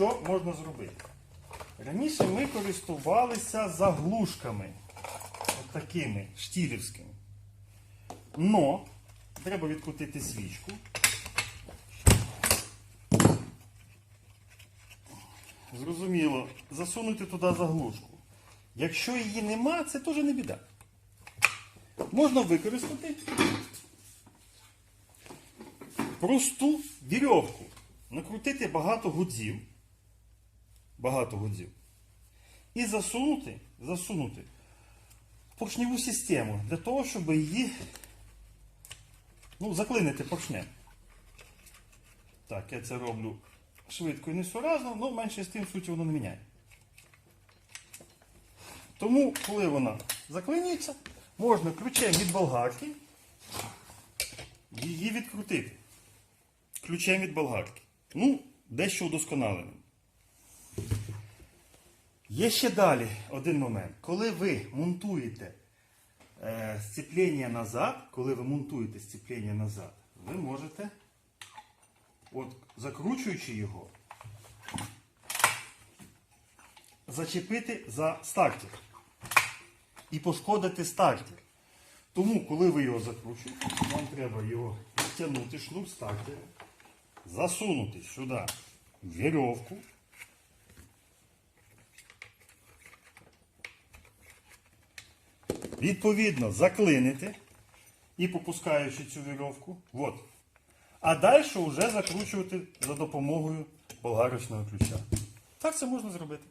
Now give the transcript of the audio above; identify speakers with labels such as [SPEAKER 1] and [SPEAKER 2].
[SPEAKER 1] що можна зробити? Раніше ми користувалися заглушками. От такими штілівськими. Но треба відкрутити свічку. Зрозуміло, засунути туди заглушку. Якщо її нема, це теж не біда. Можна використати просту вірьовку. Накрутити багато гудзів. Багато гудзів. І засунути, засунути в поршневу систему для того, щоб її ну, заклинити поршнем. Так, я це роблю швидко і несуразно, але менше з тим суті воно не міняє. Тому, коли вона заклинюється, можна ключем від болгарки її відкрутити. Ключем від болгарки. Ну, дещо удосконалено. Є ще далі один момент. Коли ви монтуєте е, сцеплення назад, коли ви монтуєте сцеплення назад, ви можете, от закручуючи його, зачепити за стартер і пошкодити стартер. Тому, коли ви його закручуєте, вам треба його відтягнути шнур стартера, засунути сюди вірьовку. Відповідно, заклинити і попускаючи цю вірьовку. От. А далі вже закручувати за допомогою болгарочного ключа. Так це можна зробити.